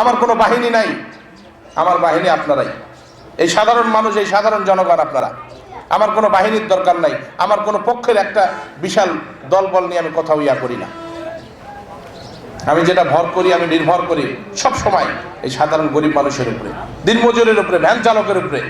আমার কোনো বাহিনী নাই। আমার বাহিনী আপনারাই। এই সাধারণ মানুষ, এই সাধারণ জনগণ আপনারা। আমার কোনো বাহিনীর দরকার নাই। আমার কোনো পক্ষের একটা বিশাল দলবল নিয়ে আমি কোথাও ইয়া করি না। আমি যেটা ভর করি, আমি নির্ভর করি সব সময় এই সাধারণ গরিব মানুষের উপরে, দিনমজুরের উপরে, ভ্যান চালকের উপরে।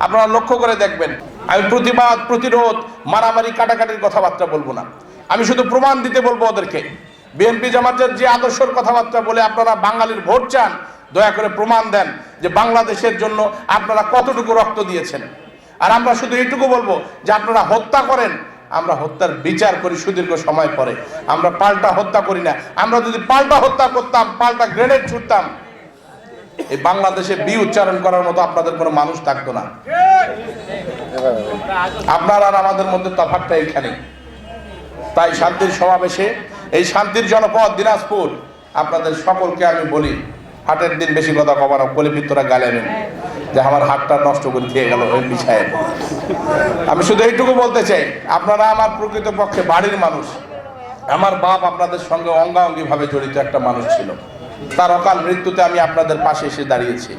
আপনারা লক্ষ্য করে দেখবেন, আমি প্রতিবাদ, প্রতিরোধ, মারামারি, কাটাকাটির কথাবার্তা বলব না। আমি শুধু প্রমাণ দিতে বলব ওদেরকে। বিএনপি জামাতের যে আদর্শের কথাবার্তা বলে আপনারা বাঙালির ভোট চান, দয়া করে প্রমাণ দেন যে বাংলাদেশের জন্য আপনারা কতটুকু রক্ত দিয়েছেন। আর আমরা শুধু এইটুকু বলব যে আপনারা হত্যা করেন, আমরা হত্যার বিচার করি সুদীর্ঘ সময় পরে। আমরা পাল্টা হত্যা করি না। আমরা যদি পাল্টা হত্যা করতাম, পাল্টা গ্রেনেড ছুটতাম, এই বাংলাদেশে বি উচ্চারণ করার মতো আপনাদের কোনো মানুষ থাকতো না। আপনার আর আমাদের মধ্যে তফাৎটা এখানে তাই শান্তির সমাবেশে এই শান্তির জনপদ দিনাজপুর, আপনাদের সকলকে আমি বলি, হাটের দিন বেশি কথা কবার কলিপিত্তরা গালে গালেবেন যে আমার হাটটা নষ্ট করে দিয়ে গেল ওই বিষয়ে আমি শুধু এইটুকু বলতে চাই, আপনারা আমার প্রকৃতপক্ষে বাড়ির মানুষ। আমার বাপ আপনাদের সঙ্গে অঙ্গাঙ্গি ভাবে জড়িত একটা মানুষ ছিল। তার অকাল মৃত্যুতে আমি আপনাদের পাশে এসে দাঁড়িয়েছি।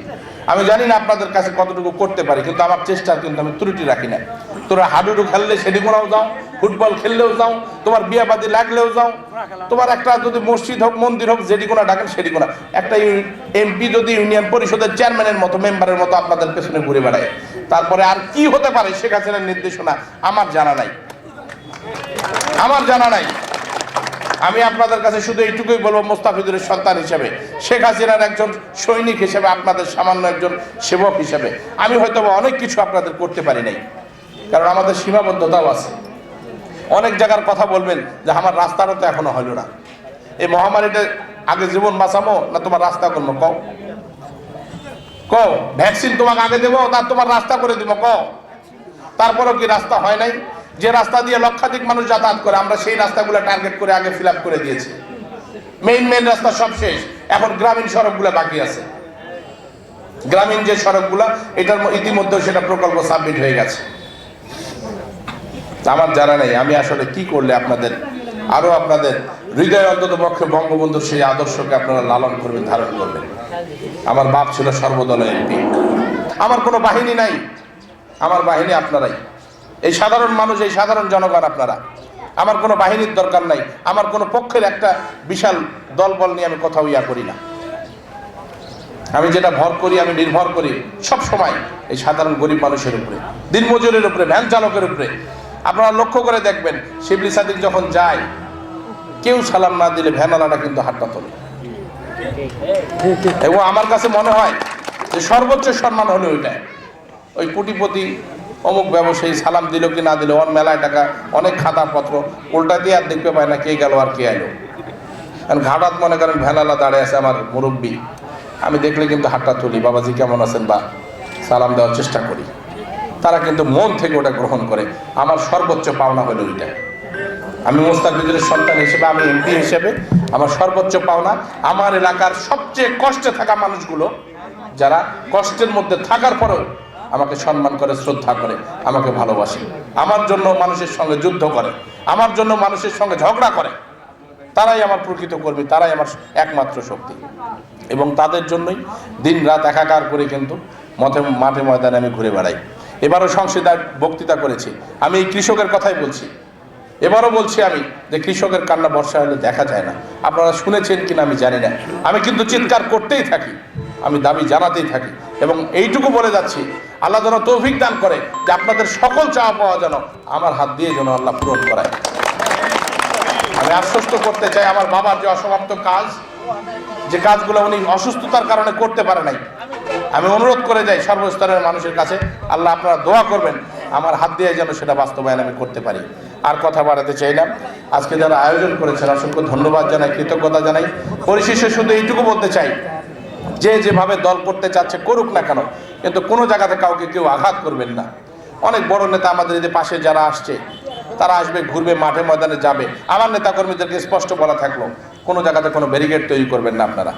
আমি জানি না আপনাদের কাছে কতটুকু করতে পারি, কিন্তু আমার চেষ্টা কিন্তু আমি ত্রুটি রাখি না তোরা হাডুডু খেললে সেটি কোনাও যাও। ফুটবল খেললেও যাও, তোমার বিয়াবাদি লাগলেও যাও। তোমার একটা যদি মসজিদ হোক, মন্দির হোক যেটি কোনো ডাকেন সেটি কোনো একটা এমপি যদি ইউনিয়ন পরিষদের চেয়ারম্যানের মতো, মেম্বারের মতো আপনাদের পেছনে ঘুরে বেড়ায়। তারপরে আর কি হতে পারে শেখ হাসিনার নির্দেশনা, আমার জানা নাই। আমার জানা নাই। আমি আপনাদের কাছে শুধু এইটুকুই বলব মোস্তাফিজুরের সন্তান হিসেবে। শেখ হাসিনার একজন সৈনিক হিসেবে, আপনাদের সামান্য একজন সেবক হিসেবে। আমি হয়তো অনেক কিছু আপনাদের করতে পারি নাই। কারণ আমাদের সীমাবদ্ধতাও আছে। অনেক জায়গার কথা বলবেন যে আমার রাস্তাটা তো এখনও হলো না। এই মহামারীটা আগে জীবন বাঁচাবো না তোমার রাস্তা করব কও। কও, ভ্যাকসিন তোমাকে আগে দেবো তার তোমার রাস্তা করে দিব? কও। তারপরেও কি রাস্তা হয় নাই? যে রাস্তা দিয়ে লক্ষাধিক মানুষ যাতায়াত করে, আমরা সেই রাস্তাগুলো টার্গেট করে আগে ফিল করে দিয়েছি। মেইন মেইন রাস্তা সব শেষ। এখন গ্রামীণ সড়কগুলো বাকি আছে। গ্রামীণ যে সড়কগুলো, এটার ইতিমধ্যে সেটা প্রকল্প সাবমিট হয়ে গেছে। আমার জানা নেই, আমি আসলে কি করলে আপনাদের আরও আপনাদের হৃদয় অন্তত পক্ষে বঙ্গবন্ধুর সেই আদর্শকে আপনারা লালন করবেন, ধারণ করবেন। আমার বাপ ছিল সর্বদল এমপি। আমার কোনো বাহিনী নাই। আমার বাহিনী আপনারাই। এই সাধারণ মানুষ, এই সাধারণ জনগণ আপনারা। আমার কোনো বাহিনীর দরকার নাই। আমার কোনো পক্ষের একটা বিশাল দলবল নিয়ে আমি কোথাও ইয়া করি না। আমি যেটা ভর করি, আমি নির্ভর করি সব সময় এই সাধারণ গরিব মানুষের উপরে, দিনমজুরের উপরে, ভ্যান চালকের উপরে। আপনারা লক্ষ্য করে দেখবেন, শিবলি সাদিক যখন যায়, কেউ সালাম না দিলে ভ্যানালাটা কিন্তু হাতটা তোলে। এবং আমার কাছে মনে হয় যে সর্বোচ্চ সম্মান হলো ওইটা ওই কোটিপতি অমুক ব্যবসায়ী সালাম দিল কি না দিল, ওর মেলায় টাকা, অনেক খাতাপত্র উল্টা দিয়ে আর দেখতে পায় না কে গেল আর কে এলো। কারণ ঘাটাত মনে করেন ভ্যানালা দাঁড়িয়ে আছে আমার মুরব্বী। আমি দেখলে কিন্তু হাতটা তুলি, বাবাজি কেমন আছেন বা? সালাম দেওয়ার চেষ্টা করি। তারা কিন্তু মন থেকে ওটা গ্রহণ করে। আমার সর্বোচ্চ পাওনা হলো ওইটা আমি মোস্তাফিজুরের সন্তান হিসেবে, আমি এমপি হিসেবে, আমার সর্বোচ্চ পাওনা, আমার এলাকার সবচেয়ে কষ্টে থাকা মানুষগুলো, যারা কষ্টের মধ্যে থাকার পরেও আমাকে সম্মান করে, শ্রদ্ধা করে, আমাকে ভালোবাসে। আমার জন্য মানুষের সঙ্গে যুদ্ধ করে, আমার জন্য মানুষের সঙ্গে ঝগড়া করে। তারাই আমার প্রকৃত কর্মী, তারাই আমার একমাত্র শক্তি। এবং তাদের জন্যই দিন রাত একাকার করে কিন্তু মঠে মাঠে ময়দানে আমি ঘুরে বেড়াই। এবারও সংসদে বক্তৃতা করেছি। আমি এই কৃষকের কথাই বলছি। এবারও বলছি আমি যে কৃষকের কান্না বর্ষা হলে দেখা যায় না। আপনারা শুনেছেন কিনা আমি জানি না। আমি কিন্তু চিৎকার করতেই থাকি। আমি দাবি জানাতেই থাকি। এবং এইটুকু বলে যাচ্ছি, আল্লাহ যেন তৌফিক দান করে যে আপনাদের সকল চাওয়া পাওয়া যেন আমার হাত দিয়ে যেন আল্লাহ পূরণ করায়। আমি আশ্বস্ত করতে চাই আমার বাবার যে অসমাপ্ত কাজ, যে কাজগুলো উনি অসুস্থতার কারণে করতে পারে নাই আমি অনুরোধ করে যাই সর্বস্তরের মানুষের কাছে, আল্লাহ আপনারা দোয়া করবেন, আমার হাত দিয়ে যেন সেটা বাস্তবায়ন আমি করতে পারি। আর কথা বাড়াতে চাইলাম, আজকে যারা আয়োজন করেছেন, অসংখ্য ধন্যবাদ জানাই, কৃতজ্ঞতা জানাই। পরিশেষে শুধু এইটুকু বলতে চাই, যে যেভাবে দল করতে চাচ্ছে করুক না কেন, কিন্তু কোনো জায়গাতে কাউকে কেউ আঘাত করবেন না। অনেক বড় নেতা আমাদের যে পাশে যারা আসছে, তারা আসবে, ঘুরবে, মাঠে ময়দানে যাবে। আমার নেতাকর্মীদেরকে স্পষ্ট বলা থাকল, কোনো জায়গাতে কোনো ব্যারিকেড তৈরি করবেন না আপনারা।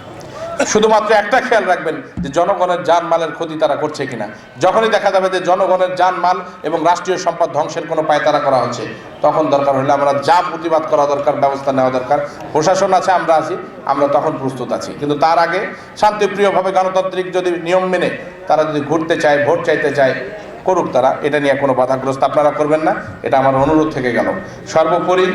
শুধুমাত্র একটা খেয়াল রাখবেন যে জনগণের যান মালের ক্ষতি তারা করছে কিনা। যখনই দেখা যাবে যে জনগণের যান মাল এবং রাষ্ট্রীয় সম্পদ ধ্বংসের কোনো পায়তারা করা হচ্ছে, তখন দরকার হলে আমরা যা প্রতিবাদ করা দরকার, ব্যবস্থা নেওয়া দরকার, প্রশাসন আছে, আমরা আছি, আমরা তখন প্রস্তুত আছি। কিন্তু তার আগে শান্তিপ্রিয়ভাবে গণতান্ত্রিক যদি নিয়ম মেনে তারা যদি ঘুরতে চায়, ভোট চাইতে চায়, করুক তারা, এটা নিয়ে কোনো বাধাগ্রস্ত আপনারা করবেন না, এটা আমার অনুরোধ থেকে গেল। সর্বোপরি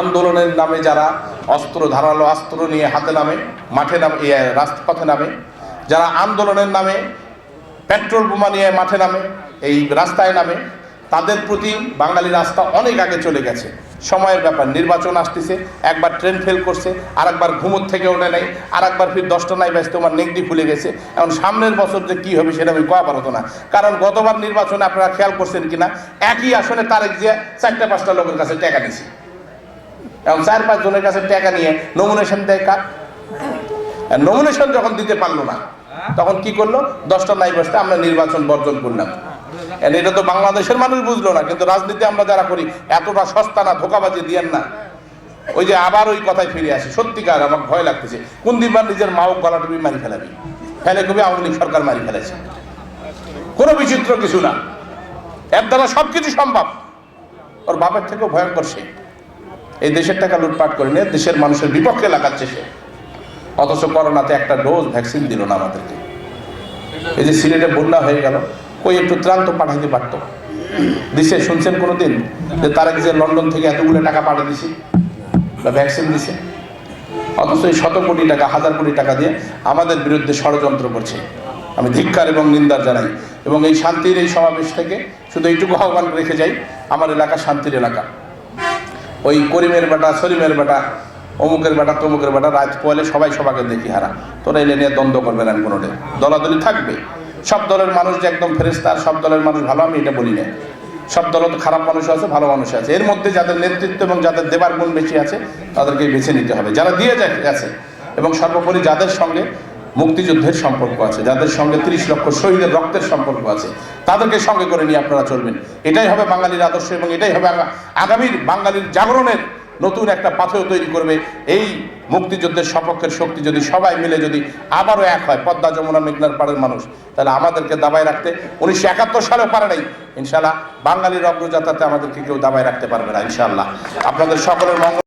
আন্দোলনের নামে যারা অস্ত্র, ধারালো অস্ত্র নিয়ে হাতে নামে, মাঠে নামে রাজপথে নামে, যারা আন্দোলনের নামে, পেট্রোল বোমা নিয়ে মাঠে নামে, এই রাস্তায় নামে, তাদের প্রতি বাঙালি রাস্তা অনেক আগে চলে গেছে। সময়ের ব্যাপার, নির্বাচন আসতেছে, একবার ট্রেন ফেল করছে আর একবার ঘুমোর থেকে ওঠে নেয় আর একবার ফির দশটা নাই ব্যস্ত আমার নেগদি ফুলে গেছে। এখন সামনের বছর যে কী হবে সেটা আমি কয়া পারতো না। কারণ গতবার নির্বাচনে আপনারা খেয়াল করছেন কিনা, একই আসনে তারেক যে চারটা পাঁচটা লোকের কাছে টাকা দিছে। এখন চার পাঁচ জনের কাছে টাকা নিয়ে নমিনেশন দেয় কার? নমিনেশন যখন দিতে পারল না, তখন কি করল? দশটা নাই বসতে আমরা নির্বাচন বর্জন করলাম। এটা তো বাংলাদেশের মানুষ বুঝলো না, কিন্তু রাজনীতি আমরা যারা করি, এতটা সস্তা না, ধোকাবাজি দিয়েন না। ওই যে আবার ওই কথায় ফিরে আসি, সত্যিকার আমার ভয় লাগতেছে, কোন দিনবার নিজের মাও গলা টুপি মারি ফেলাবি? ফেলে কবি আওয়ামী লীগ সরকার মারি ফেলেছে। কোনো বিচিত্র কিছু না। এর দ্বারা সব কিছু সম্ভব। ওর বাপের থেকেও ভয়ঙ্কর সে। এই দেশের টাকা লুটপাট করে নিয়ে দেশের মানুষের বিপক্ষে লাগাচ্ছে সে। অথচ করোনাতে একটা ডোজ ভ্যাকসিন দিল না আমাদেরকে। এই যে সিলেটে বন্যা হয়ে গেল, কই একটু ত্রাণ তো পাঠাইতে পারতো। দিছে, শুনছেন কোনো দিন যে তারা যে লন্ডন থেকে এতগুলো টাকা পাঠিয়ে দিছি, বা ভ্যাকসিন দিছে। অথচ এই শত কোটি টাকা, হাজার কোটি টাকা দিয়ে আমাদের বিরুদ্ধে ষড়যন্ত্র করছে। আমি ধিক্কার এবং নিন্দার জানাই। এবং এই শান্তির এই সমাবেশ থেকে শুধু এইটুকু আহ্বান রেখে যাই, আমার এলাকা শান্তির এলাকা। ওই করিমের বেটা, সলিমের বেটা, অমুকের বেটা, তমুকের বেটা, রাত পোয়ালে সবাই সবাইকে দেখি হারা। তোরা এলে নিয়ে দ্বন্দ্ব করবে না কোনোটাই দলাদলি থাকবে। সব দলের মানুষ যে একদম ফেরেস্তা আর সব দলের মানুষ ভালো, আমি এটা বলি না। সব দল তো খারাপ মানুষ আছে, ভালো মানুষ আছে। এর মধ্যে যাদের নেতৃত্ব এবং যাদের দেবার গুণ বেশি আছে তাদেরকে বেছে নিতে হবে। যারা দিয়ে যায় গেছে এবং সর্বোপরি যাদের সঙ্গে মুক্তিযুদ্ধের সম্পর্ক আছে, যাদের সঙ্গে তিরিশ লক্ষ শহীদের রক্তের সম্পর্ক আছে, তাদেরকে সঙ্গে করে নিয়ে আপনারা চলবেন। এটাই হবে বাঙালির আদর্শ এবং এটাই হবে আগামীর বাঙালির জাগরণের নতুন একটা পাথর তৈরি করবে। এই মুক্তিযুদ্ধের সপক্ষের শক্তি যদি সবাই মিলে যদি আবারও এক হয়, পদ্মা যমুনা মেঘনার পাড়ের মানুষ, তাহলে আমাদেরকে দাবায় রাখতে উনিশশো একাত্তর সালেও পারে নাই। ইনশাল্লাহ বাঙালির অগ্রযাত্রাতে আমাদেরকে কেউ দাবায় রাখতে পারবে না ইনশাল্লাহ আপনাদের সকলের মঙ্গল